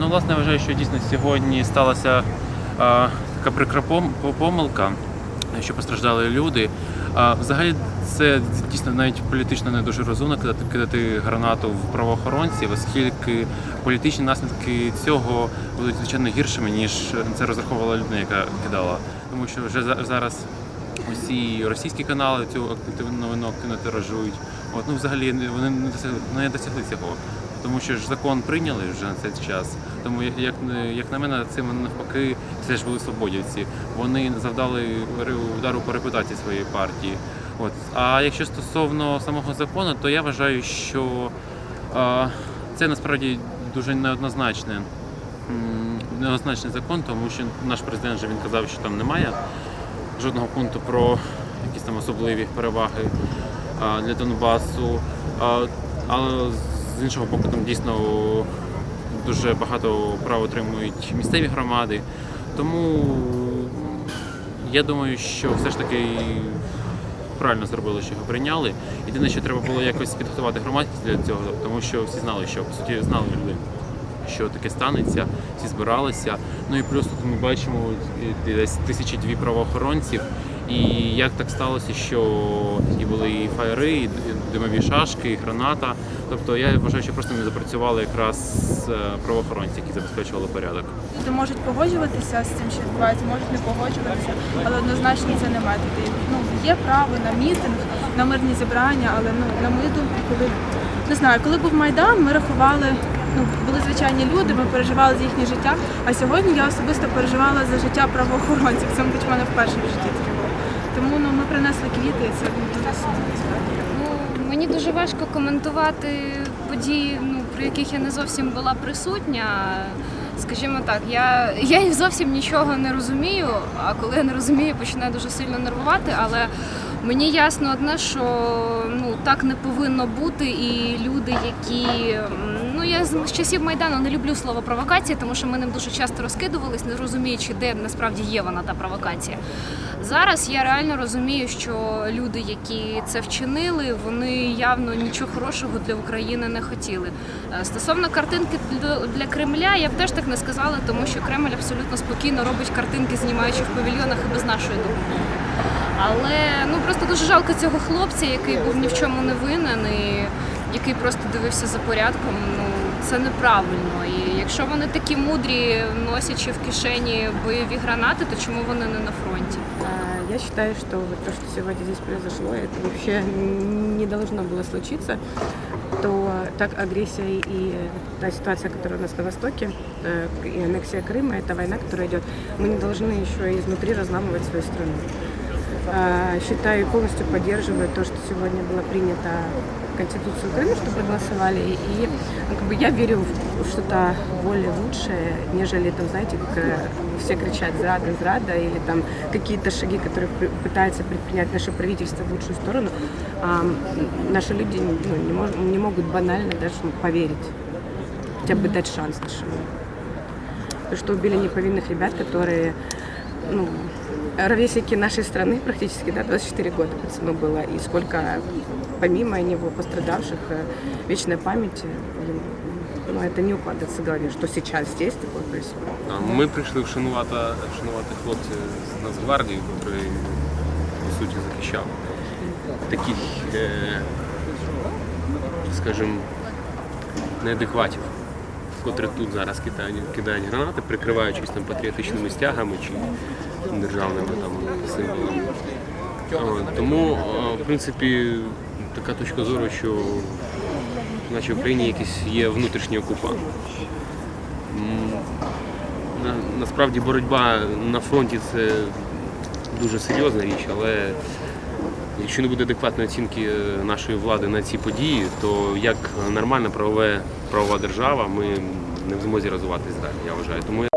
Ну, власне, я вважаю, що дійсно сьогодні сталася така прикра помилка, що постраждали люди. Взагалі, це дійсно навіть політично не дуже розумно кидати, кидати гранату в правоохоронців, оскільки політичні наслідки цього будуть звичайно гіршими, ніж це розраховувала людина, яка кидала. Тому що вже зараз усі російські канали цю активну новину активно тиражують. От, ну, взагалі вони не досягли, не досягли цього. Тому що ж закон прийняли вже на цей час. Тому як, як, на мене, цим навпаки це ж були свободівці. Вони завдали удару по репутації своєї партії. От. А якщо стосовно самого закону, то я вважаю, що а, це насправді дуже неоднозначне. м, Неоднозначний закон, тому що наш президент же він казав, що там немає жодного пункту про якісь там особливі переваги для Донбасу. А, з іншого боку, там дійсно дуже багато прав отримують місцеві громади. Тому я думаю, що все ж таки правильно зробили, що його прийняли. Єдине, що треба було якось підготувати громадськість для цього, тому що всі знали, що по суті знали люди що таке станеться, всі збиралися. Ну і плюс тут ми бачимо десь тисячі дві правоохоронців. І як так сталося, що і були і фаєри, і димові шашки, і граната. Тобто я вважаю, що просто не запрацювали якраз е, правоохоронці, які забезпечували порядок. Люди можуть погоджуватися з цим, що відбувається, можуть не погоджуватися, але однозначно це не методи. Ну є право на мітинг, на мирні зібрання, але ну на мою коли не знаю, коли був майдан, ми рахували. Ну, були звичайні люди, ми переживали за їхнє життя. А сьогодні я особисто переживала за життя правоохоронців. Це, мабуть, в мене вперше в житті. Тому ну, ми принесли квіти, і це ну, мені дуже важко коментувати події, ну, про яких я не зовсім була присутня. Скажімо так, я, я зовсім нічого не розумію, а коли я не розумію, починаю дуже сильно нервувати. Але мені ясно одне, що ну, так не повинно бути, і люди, які. Ну, я з часів Майдану не люблю слово провокація, тому що ми ним дуже часто розкидувались, не розуміючи, де насправді є вона та провокація. Зараз я реально розумію, що люди, які це вчинили, вони явно нічого хорошого для України не хотіли. Е, Стосовно картинки для Кремля, я б теж так не сказала, тому що Кремль абсолютно спокійно робить картинки, знімаючи в павільйонах і без нашої допомоги. Але ну просто дуже жалко цього хлопця, який був ні в чому не винен і який просто дивився за порядком. Ну це неправильно. І якщо вони такі мудрі, носячи в кишені бойові гранати, то чому вони не на фронті? А, Я считаю, что вот то, что сегодня здесь произошло, это вообще не должно было случиться. То так агрессия и та ситуация, которая у нас на Востоке, э, и аннексия Крыма, это война, которая идет, мы не должны еще и изнутри разламывать свою страну. А, Считаю и полностью поддерживаю то, что сегодня было принято Конституцию Крыма, что проголосовали. И ну, как бы я верю в что-то более лучшее, нежели там, знаете, как э, все кричат «зрада, зрада» или там какие-то шаги, которые при- пытается предпринять наше правительство в лучшую сторону. А, м, наши люди ну, не, мож- не могут банально даже ну, поверить, хотя бы дать шанс нашему. То, что убили неповинных ребят, которые ну, ровесники нашей страны практически, да, 24 года пацану было, и сколько помимо него пострадавших, э, вечная память, э, ну, это не укладывается в голове, что сейчас здесь такое происходит. А Ми прийшли вшанувати, вшанувати хлопців з Нацгвардії, який по суті захищав таких, е, скажімо, неадекватів, Котрі тут зараз кидають, кидають гранати, прикриваючись там патріотичними стягами чи державними там символами. Тому, е, в принципі, така точка зору, що в Україні якийсь є внутрішній окупант. Насправді боротьба на фронті це дуже серйозна річ, але якщо не буде адекватної оцінки е, нашої влади на ці події, то як нормальна правове, правова держава ми не в змозі розвиватися далі, я вважаю. Тому я